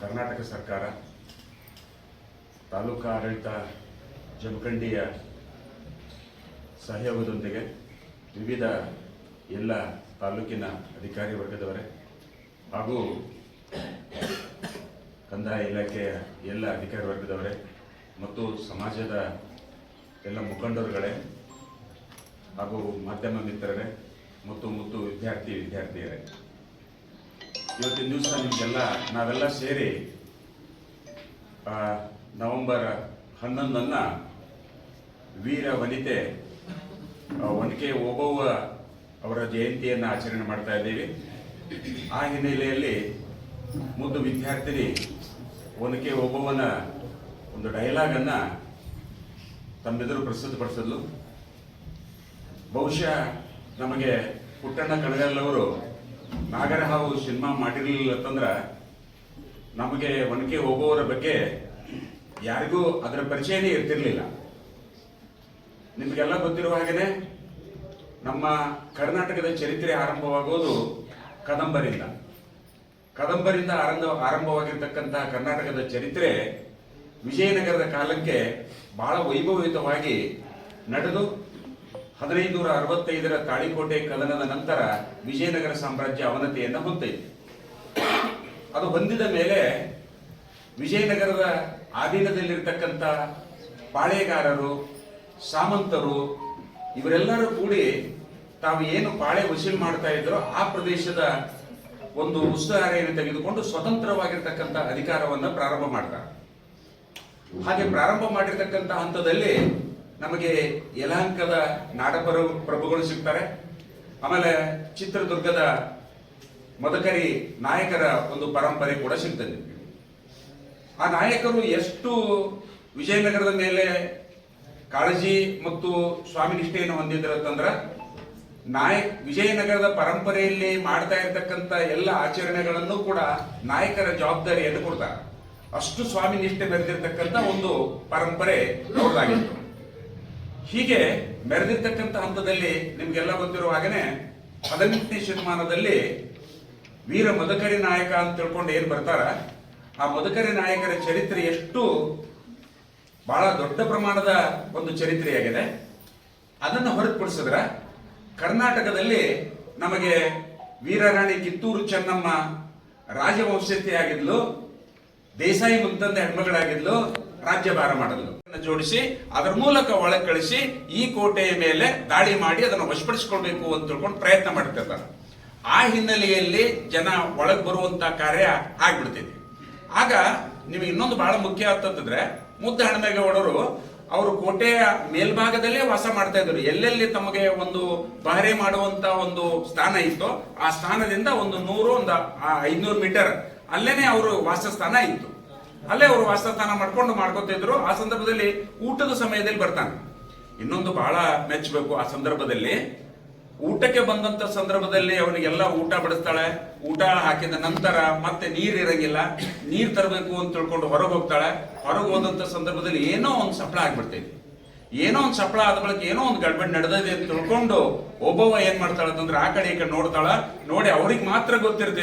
ಕರ್ನಾಟಕ ಸರ್ಕಾರ, ತಾಲೂಕು ಆಡಳಿತ ಜಮಖಂಡಿಯ ಸಹಯೋಗದೊಂದಿಗೆ ವಿವಿಧ ಎಲ್ಲ ತಾಲೂಕಿನ ಅಧಿಕಾರಿ ವರ್ಗದವರೇ ಹಾಗೂ ಕಂದಾಯ ಇಲಾಖೆಯ ಎಲ್ಲ ಅಧಿಕಾರಿ ವರ್ಗದವರೇ ಮತ್ತು ಸಮಾಜದ ಎಲ್ಲ ಮುಖಂಡರುಗಳೇ ಹಾಗೂ ಮಾಧ್ಯಮ ಮಿತ್ರರೇ ಮತ್ತು ಮತ್ತು ವಿದ್ಯಾರ್ಥಿ ವಿದ್ಯಾರ್ಥಿಯರೇ. ಇವತ್ತಿನ ದಿವಸ ನಿಮಗೆಲ್ಲ ನಾವೆಲ್ಲ ಸೇರಿ ನವೆಂಬರ್ ಹನ್ನೊಂದನ್ನ ವೀರ ವನಿತೆ ಒನಕೆ ಓಬವ್ವ ಅವರ ಜಯಂತಿಯನ್ನು ಆಚರಣೆ ಮಾಡ್ತಾ ಇದ್ದೀವಿ. ಆ ಹಿನ್ನೆಲೆಯಲ್ಲಿ ಮುದ್ದು ವಿದ್ಯಾರ್ಥಿನಿ ಒನಕೆ ಓಬವ್ವನ ಒಂದು ಡೈಲಾಗನ್ನು ತಮ್ಮೆದುರು ಪ್ರಸ್ತುತಪಡಿಸಿದ್ಲು. ಬಹುಶಃ ನಮಗೆ ಪುಟ್ಟಣ್ಣ ಕಣಗಲ್ ಅವರು ನಾಗರಹಾವು ಸಿನಿಮಾ ಮಾಡಿರಲಿಲ್ಲ ಅಂತಂದ್ರೆ ನಮಗೆ ಒನಕೆ ಹೋಗುವವರ ಬಗ್ಗೆ ಯಾರಿಗೂ ಅದರ ಪರಿಚಯನೇ ಇರ್ತಿರ್ಲಿಲ್ಲ. ನಿಮಗೆಲ್ಲ ಗೊತ್ತಿರುವ ಹಾಗೆಯೇ ನಮ್ಮ ಕರ್ನಾಟಕದ ಚರಿತ್ರೆ ಆರಂಭವಾಗೋದು ಕದಂಬರಿಂದ. ಕದಂಬರಿಂದ ಆರಂಭ ಆರಂಭವಾಗಿರ್ತಕ್ಕಂಥ ಕರ್ನಾಟಕದ ಚರಿತ್ರೆ ವಿಜಯನಗರದ ಕಾಲಕ್ಕೆ ಬಹಳ ವೈಭವಯುತವಾಗಿ ನಡೆದು ಹದಿನೈದು ನೂರ ಅರವತ್ತೈದರ ತಾಳಿಕೋಟೆ ಕದನದ ನಂತರ ವಿಜಯನಗರ ಸಾಮ್ರಾಜ್ಯ ಅವನತಿಯನ್ನು ಹೊಂದಿದೆ ಅದು ಹೊಂದಿದ ಮೇಲೆ ವಿಜಯನಗರದ ಆಧೀನದಲ್ಲಿರ್ತಕ್ಕಂಥ ಪಾಳೆಗಾರರು, ಸಾಮಂತರು ಇವರೆಲ್ಲರೂ ಕೂಡಿ ತಾವು ಏನು ಪಾಳೆ ವಸೂಲಿ ಮಾಡ್ತಾ ಇದ್ರೋ ಆ ಪ್ರದೇಶದ ಒಂದು ಉಸ್ತುವಾರಿಯನ್ನು ತೆಗೆದುಕೊಂಡು ಸ್ವತಂತ್ರವಾಗಿರ್ತಕ್ಕಂಥ ಅಧಿಕಾರವನ್ನು ಪ್ರಾರಂಭ ಮಾಡ್ತಾರೆ. ಹಾಗೆ ಪ್ರಾರಂಭ ಮಾಡಿರ್ತಕ್ಕಂಥ ಹಂತದಲ್ಲಿ ನಮಗೆ ಯಲಹಂಕದ ನಾಡಪರ ಪ್ರಭುಗಳು ಸಿಗ್ತಾರೆ. ಆಮೇಲೆ ಚಿತ್ರದುರ್ಗದ ಮದಕರಿ ನಾಯಕರ ಒಂದು ಪರಂಪರೆ ಕೂಡ ಸಿಗ್ತದೆ. ಆ ನಾಯಕರು ಎಷ್ಟು ವಿಜಯನಗರದ ಮೇಲೆ ಕಾಳಜಿ ಮತ್ತು ಸ್ವಾಮಿ ನಿಷ್ಠೆಯನ್ನು ಹೊಂದಿದ್ರು ಅಂತಂದ್ರ ನಾಯಕ್ ವಿಜಯನಗರದ ಪರಂಪರೆಯಲ್ಲಿ ಮಾಡ್ತಾ ಇರ್ತಕ್ಕಂಥ ಎಲ್ಲ ಆಚರಣೆಗಳನ್ನು ಕೂಡ ನಾಯಕರ ಜವಾಬ್ದಾರಿಯನ್ನು ಕೊಡ್ತಾರೆ. ಅಷ್ಟು ಸ್ವಾಮಿ ನಿಷ್ಠೆ ಬೆರೆದಿರ್ತಕ್ಕಂಥ ಒಂದು ಪರಂಪರೆ ಅವ್ರದ್ದಾಗಿತ್ತು. ಹೀಗೆ ಮೆರೆದಿರ್ತಕ್ಕಂಥ ಹಂತದಲ್ಲಿ ನಿಮಗೆಲ್ಲ ಗೊತ್ತಿರುವ ಹಾಗೇನೆ ಹದಿನೆಂಟನೇ ಶತಮಾನದಲ್ಲಿ ವೀರ ಮದಕರಿ ನಾಯಕ ಅಂತ ತಿಳ್ಕೊಂಡು ಏನು ಬರ್ತಾರ? ಆ ಮದಕರಿ ನಾಯಕರ ಚರಿತ್ರೆ ಎಷ್ಟು ಬಹಳ ದೊಡ್ಡ ಪ್ರಮಾಣದ ಒಂದು ಚರಿತ್ರೆಯಾಗಿದೆ ಅದನ್ನು ಹೊರತುಪಡಿಸಿದ್ರೆ ಕರ್ನಾಟಕದಲ್ಲಿ ನಮಗೆ ವೀರರಾಣಿ ಕಿತ್ತೂರು ಚೆನ್ನಮ್ಮ ರಾಜವಂಶತೆಯಾಗಿದ್ಲು ದೇಸಾಯಿ ಮುಂತಂದ ಹೆಣ್ಮಗಳಾಗಿದ್ಲು ರಾಜ್ಯಭಾರ ಮಾಡಲು ಜೋಡಿಸಿ, ಅದರ ಮೂಲಕ ಒಳಗೆ ಕಳಿಸಿ, ಈ ಕೋಟೆಯ ಮೇಲೆ ದಾಳಿ ಮಾಡಿ ಅದನ್ನು ವಶಪಡಿಸಿಕೊಳ್ಬೇಕು ಅಂತ ತಿಳ್ಕೊಂಡು ಪ್ರಯತ್ನ ಮಾಡ್ತಿರ್ತಾರೆ ಆ ಹಿನ್ನೆಲೆಯಲ್ಲಿ ಜನ ಒಳಗೆ ಬರುವಂತ ಕಾರ್ಯ ಆಗ್ಬಿಡ್ತೈತಿ. ಆಗ ನಿಮಗೆ ಇನ್ನೊಂದು ಬಹಳ ಮುಖ್ಯ ಅಂತಂದ್ರೆ ಮುದ್ದ ಹಣಮೇಗೌಡರು ಅವರು ಕೋಟೆಯ ಮೇಲ್ಭಾಗದಲ್ಲೇ ವಾಸ ಮಾಡ್ತಾ ಇದ್ರು ಎಲ್ಲೆಲ್ಲಿ ತಮಗೆ ಒಂದು ಬಹರೆ ಮಾಡುವಂತ ಒಂದು ಸ್ಥಾನ ಇತ್ತು, ಆ ಸ್ಥಾನದಿಂದ ಒಂದು ನೂರು, ಒಂದು ಐನೂರು ಮೀಟರ್ ಅಲ್ಲೇನೆ ಅವರು ವಾಸಸ್ಥಾನ ಇತ್ತು. ಅಲ್ಲೇ ಅವರು ವಾಸಸ್ಥಾನ ಮಾಡ್ಕೊಂಡು ಮಾಡ್ಕೊತಿದ್ರು. ಆ ಸಂದರ್ಭದಲ್ಲಿ ಊಟದ ಸಮಯದಲ್ಲಿ ಬರ್ತಾನೆ. ಇನ್ನೊಂದು ಬಹಳ ಮೆಚ್ಚಬೇಕು ಆ ಸಂದರ್ಭದಲ್ಲಿ. ಊಟಕ್ಕೆ ಬಂದಂತ ಸಂದರ್ಭದಲ್ಲಿ ಅವನಿಗೆಲ್ಲ ಊಟ ಬಡಿಸ್ತಾಳೆ. ಊಟ ಹಾಕಿದ ನಂತರ ಮತ್ತೆ ನೀರ್ ಇರಂಗಿಲ್ಲ. ನೀರ್ ತರಬೇಕು ಅಂತ ತಿಳ್ಕೊಂಡು ಹೊರಗೆ ಹೋಗ್ತಾಳೆ. ಹೊರಗೆ ಹೋದಂತ ಸಂದರ್ಭದಲ್ಲಿ ಏನೋ ಒಂದು ಸಫಳ ಆಗ್ಬಿಡ್ತೈತಿ. ಏನೋ ಒಂದು ಸಫಳ ಆದ ಬಳಿಕ ಏನೋ ಒಂದು ಗಡ್ಬಡ್ ನಡೆದಿದೆ ಅಂತ ತಿಳ್ಕೊಂಡು ಒಬ್ಬವ ಏನ್ ಮಾಡ್ತಾಳ ಅಂತಂದ್ರೆ ಆ ಕಡೆ ಈ ಕಡೆ ನೋಡ್ತಾಳ. ನೋಡಿ, ಅವ್ರಿಗೆ ಮಾತ್ರ ಗೊತ್ತಿರ್ತೈತಿ.